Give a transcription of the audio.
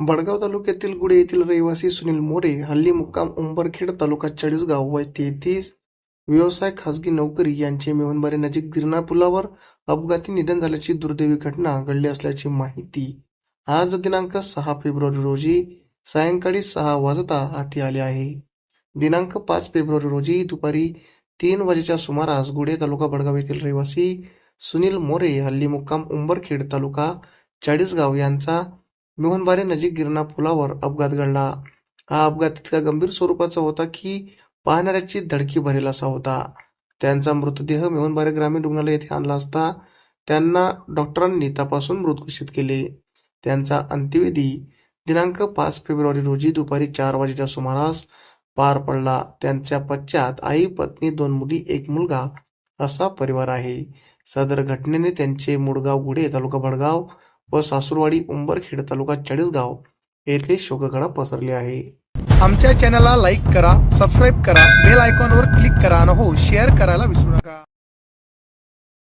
बडगाव तालुक्यातील गुढे येथील रहिवासी सुनील मोरे हल्ली मुक्काम उंबरखेड तालुका चाळीसगाव वय तेहतीस व्यवसाय खासगी नोकरी यांचे मेहनबारी नजीक गिरणा पुलावर अपघाती निधन झाल्याची दुर्दैवी घटना घडली असल्याची माहिती. आज दिनांक सहा फेब्रुवारी रोजी सायंकाळी सहा वाजता हाती आले आहे. दिनांक पाच फेब्रुवारी रोजी दुपारी तीन वाजेच्या सुमारास गुढे तालुका बडगाव येथील रहिवासी सुनील मोरे हल्ली मुक्काम उंबरखेड तालुका चाळीसगाव यांचा मिहोनबारे नजीक गिरणा पुलावर अपघात घडला. हा अपघात इतका गंभीर स्वरूपाचा होता की पाहणाऱ्याची धडकी भरेल असा होता. त्यांचा मृतदेह मिहोनबारे ग्रामीण रुग्णालय येथे आणला असता त्यांना डॉक्टरांनी तपासून मृत घोषित केले. त्यांचा अंत्यविधी दिनांक पाच फेब्रुवारी रोजी दुपारी चार वाजेच्या सुमारास पार पडला. त्यांच्या पश्चात आई पत्नी दोन मुली एक मुलगा असा परिवार आहे. सदर घटनेने त्यांचे मुडगाव गुढे तालुका भडगाव व सासूरवाडी उंबरखेड तालुका चाळीसगाव येथे शोककळा पसरली आहे. आमच्या चॅनलला लाईक करा सबस्क्राईब करा बेल आयकॉनवर क्लिक करा आणि हो शेअर करायला विसरू नका.